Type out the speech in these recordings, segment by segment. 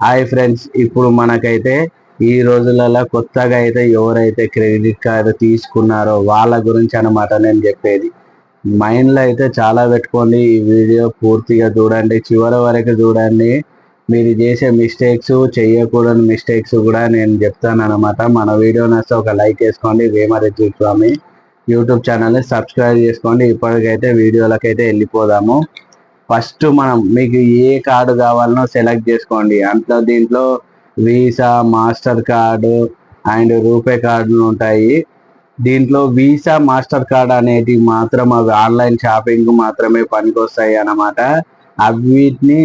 Hi friends ఇప్పుడు మనకైతే ఈ రోజులలో కొత్తగా అయితే ఎవరైతే క్రెడిట్ కార్డు తీసుకున్నారో వాళ్ళ గురించి అన్నమాట నేను చెప్పేది. మైండ్లో అయితే చాలా పెట్టుకోండి ఈ వీడియో పూర్తిగా చూడండి. చివరి వరకు చూడండి. మీరు చేసే మిస్టేక్స్ చేయకూడని మిస్టేక్స్ కూడా నేను చెప్తాను అనమాట మన వీడియో నచ్చితే ఒక లైక్ వేసుకోండి. వేమరెడ్డి స్వామి యూట్యూబ్ ఛానల్ని సబ్స్క్రైబ్ చేసుకోండి. ఇప్పటికైతే వీడియోలకైతే వెళ్ళిపోదాము. ఫస్ట్ మనం మీకు ఏ కార్డు కావాలనో సెలెక్ట్ చేసుకోండి. అంట్లో దీంట్లో Visa master card and RuPay కార్డులు ఉంటాయి. దీంట్లో వీసా మాస్టర్ కార్డ్ అనేది మాత్రం అవి ఆన్లైన్ షాపింగ్ మాత్రమే పనికొస్తాయి అన్నమాట. అవిటిని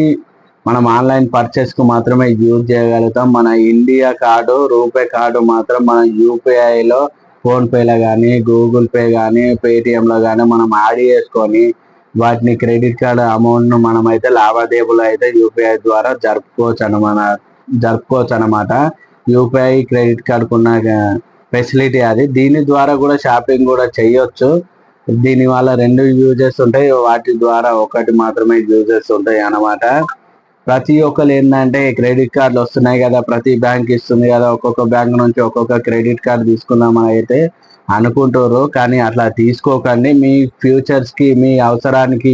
మనం ఆన్లైన్ పర్చేస్కు మాత్రమే యూజ్ చేయగలుగుతాం. మన ఇండియా కార్డు రూపే కార్డు మాత్రం మన యూపీఐలో ఫోన్పేలో కానీ గూగుల్ పే కానీ పేటిఎంలో కానీ మనం యాడ్ చేసుకొని వాటిని క్రెడిట్ కార్డ్ అమౌంట్ను మనం అయితే లావాదేవీలు అయితే యూపీఐ ద్వారా జరుపుకోవచ్చు అనమాట జరుపుకోవచ్చు అనమాట యూపీఐ క్రెడిట్ కార్డ్ ఉన్న ఫెసిలిటీ అది. దీని ద్వారా కూడా షాపింగ్ కూడా చేయొచ్చు. దీని వల్ల రెండు యూజెస్ ఉంటాయి. వాటి ద్వారా ఒకటి మాత్రమే యూజెస్ ఉంటాయి అన్నమాట ప్రతి ఒక్కరు ఏంటంటే క్రెడిట్ కార్డులు వస్తున్నాయి కదా ప్రతి బ్యాంక్ ఇస్తుంది కదా ఒక్కొక్క బ్యాంక్ నుంచి ఒక్కొక్క క్రెడిట్ కార్డు తీసుకుందామని అయితే అనుకుంటారు కానీ అట్లా తీసుకోకండి. మీ ఫ్యూచర్స్కి మీ అవసరానికి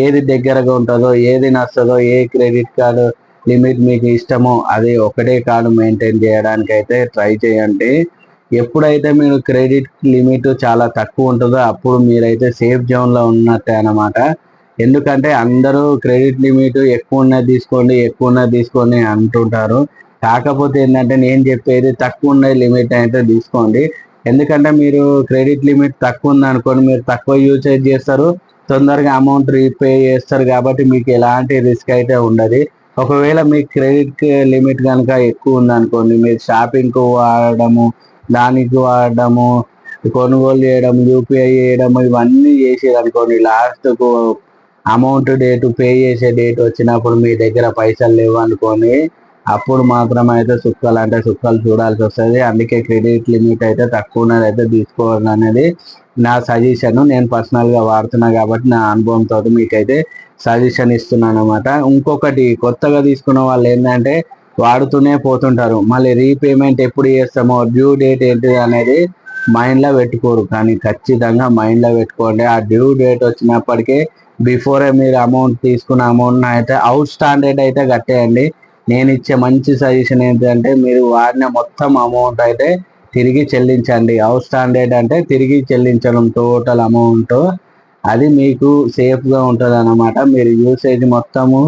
ఏది దగ్గరగా ఉంటుందో ఏది నస్తుందో ఏ క్రెడిట్ కార్డు లిమిట్ మీకు ఇష్టమో అది ఒకటే కార్డు మెయింటైన్ చేయడానికి అయితే ట్రై చేయండి. ఎప్పుడైతే మీరు క్రెడిట్ లిమిట్ చాలా తక్కువ ఉంటుందో అప్పుడు మీరైతే సేఫ్ జోన్లో ఉన్నట్టే అనమాట ఎందుకంటే అందరూ క్రెడిట్ లిమిట్ ఎక్కువ ఉన్నది తీసుకోండి ఎక్కువ ఉన్నది తీసుకోండి అంటుంటారు. కాకపోతే ఏంటంటే నేను చెప్పేది తక్కువ ఉన్న లిమిట్ అయితే తీసుకోండి. ఎందుకంటే మీరు క్రెడిట్ లిమిట్ తక్కువ ఉంది అనుకోండి మీరు తక్కువ యూసేజ్ చేస్తారు తొందరగా అమౌంట్ రీపే చేస్తారు కాబట్టి మీకు ఎలాంటి రిస్క్ అయితే ఉండదు. ఒకవేళ మీ క్రెడిట్ లిమిట్ కనుక ఎక్కువ ఉంది అనుకోండి మీరు షాపింగ్కు వాడడము దానికి వాడడము కొనుగోలు చేయడం యూపీఐ చేయడం ఇవన్నీ చేసేది అనుకోండి లాస్ట్కు అమౌంట్ డేటు పే చేసే డేట్ వచ్చినప్పుడు మీ దగ్గర పైసలు లేవు అనుకోని అప్పుడు మాత్రం అయితే సుక్కలు అంటే సుక్కలు చూడాల్సి వస్తుంది. అందుకే క్రెడిట్ లిమిట్ అయితే తక్కువ అయితే తీసుకోవాలి అనేది నా సజెషన్. నేను పర్సనల్గా వాడుతున్నాను వాడుతున్నా కాబట్టి నా అనుభవంతో మీకైతే సజెషన్ ఇస్తున్నాను అనమాట ఇంకొకటి కొత్తగా తీసుకున్న వాళ్ళు ఏంటంటే వాడుతూనే పోతుంటారు. మళ్ళీ రీపేమెంట్ ఎప్పుడు చేస్తామో డ్యూ డేట్ ఏంటి అనేది మైండ్లో పెట్టుకోరు. కానీ ఖచ్చితంగా మైండ్లో పెట్టుకోండి. ఆ డ్యూ డేట్ వచ్చినప్పటికీ బిఫోరే మీరు అమౌంట్ తీసుకున్న అమౌంట్ అయితే అవుట్ స్టాండర్డ్ అయితే కట్టేయండి. నేను ఇచ్చే మంచి సజెషన్ ఏంటంటే మీరు వాడిన మొత్తం అమౌంట్ అయితే తిరిగి చెల్లించండి. అవుట్ స్టాండర్డ్ అంటే తిరిగి చెల్లించడం టోటల్ అమౌంట్ అది మీకు సేఫ్గా ఉంటుంది అన్నమాట మీరు యూసేజ్ మొత్తము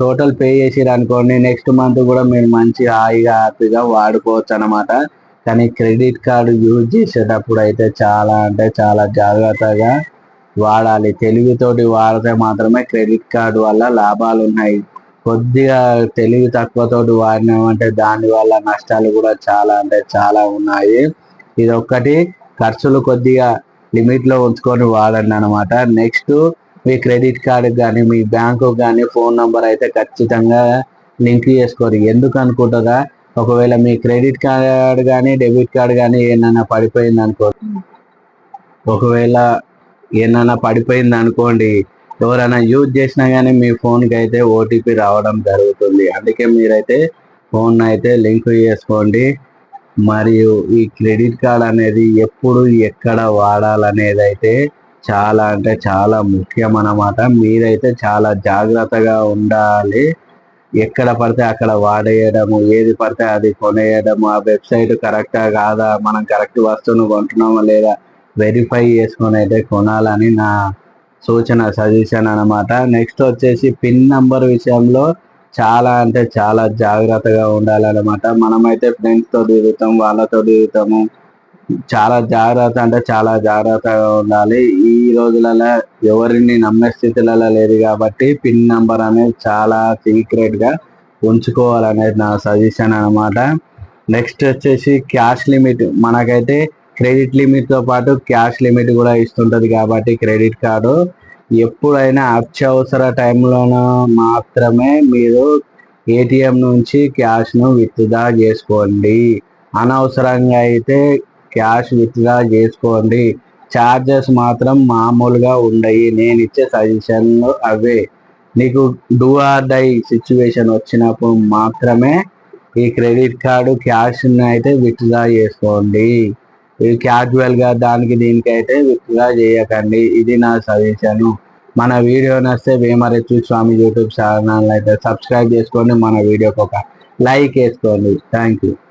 టోటల్ పే చేసిరు అనుకోండి నెక్స్ట్ మంత్ కూడా మీరు మంచి హాయిగా హ్యాపీగా వాడుకోవచ్చు అనమాట కానీ క్రెడిట్ కార్డు యూజ్ చేసేటప్పుడు అయితే చాలా అంటే చాలా జాగ్రత్తగా వాడాలి. తెలివితోటి వాడితే మాత్రమే క్రెడిట్ కార్డు వల్ల లాభాలు ఉన్నాయి కొద్దిగా తెలివి తక్కువతోటి వాడినామంటే దాని వల్ల నష్టాలు కూడా చాలా అంటే చాలా ఉన్నాయి. ఇది ఒక్కటి ఖర్చులు కొద్దిగా లిమిట్లో ఉంచుకొని వాడండి అనమాట నెక్స్ట్ మీ క్రెడిట్ కార్డు కానీ మీ బ్యాంకు కానీ ఫోన్ నంబర్ అయితే ఖచ్చితంగా లింక్ చేసుకోరు. ఎందుకు అనుకుంటారా? ఒకవేళ మీ క్రెడిట్ కార్డ్ కానీ డెబిట్ కార్డ్ కానీ ఏమైనా పడిపోయింది అనుకో ఒకవేళ ఏమైనా పడిపోయింది అనుకోండి ఎవరైనా యూజ్ చేసినా కానీ మీ ఫోన్కి అయితే ఓటీపీ రావడం జరుగుతుంది. అందుకే మీరైతే ఫోన్ అయితే లింక్ చేసుకోండి. మరియు ఈ క్రెడిట్ కార్డ్ అనేది ఎప్పుడు ఎక్కడ వాడాలనేది అయితే చాలా అంటే చాలా ముఖ్యం అన్నమాట మీరైతే చాలా జాగ్రత్తగా ఉండాలి. ఎక్కడ పడితే అక్కడ వాడేయడము ఏది పడితే అది కొనేయడము. ఆ వెబ్సైట్ కరెక్టా కాదా? మనం కరెక్ట్ వస్తువును కొంటున్నామా లేదా? వెరిఫై చేసుకొని అయితే కొనాలని నా సూచన సజెషన్ అనమాట నెక్స్ట్ వచ్చేసి పిన్ నంబర్ విషయంలో చాలా అంటే చాలా జాగ్రత్తగా ఉండాలన్నమాట. మనమైతే ఫ్రెండ్స్తో దిగుతాం తిరుగుతాం వాళ్ళతో తిరుగుతాము. చాలా జాగ్రత్త అంటే చాలా జాగ్రత్తగా ఉండాలి. ఈ రోజులలో ఎవరిని నమ్మే స్థితిలలో లేదు కాబట్టి పిన్ నంబర్ అనేది చాలా సీక్రెట్గా ఉంచుకోవాలనేది నా సజెషన్ అనమాట నెక్స్ట్ వచ్చేసి క్యాష్ లిమిట్ మనకైతే క్రెడిట్ లిమిట్తో పాటు క్యాష్ లిమిట్ కూడా ఇస్తుంటది కాబట్టి క్రెడిట్ కార్డు. ఎప్పుడైనా అత్యవసర టైంలోనూ మాత్రమే మీరు ఏటీఎం నుంచి క్యాష్ను విత్డ్రా చేసుకోండి. అనవసరంగా అయితే క్యాష్ విత్డ్రా చేసుకోండి. చార్జెస్ మాత్రం మామూలుగా ఉండయి. నేను ఇచ్చే సజెషన్లు అవే. నీకు డూ ఆర్ డై సిచ్యువేషన్ వచ్చినప్పుడు మాత్రమే ఈ క్రెడిట్ కార్డు క్యాష్ని అయితే విత్డ్రా చేసుకోండి. ఇది క్యాజువల్గా దానికి దీనికి అయితే చేయకండి. ఇది నా సజెషన్ మన వీడియో నస్తే వేమరెచ్చు స్వామి యూట్యూబ్ ఛానల్ అయితే సబ్స్క్రైబ్ చేసుకోండి. మన వీడియోకి ఒక లైక్ వేసుకోండి. Thank you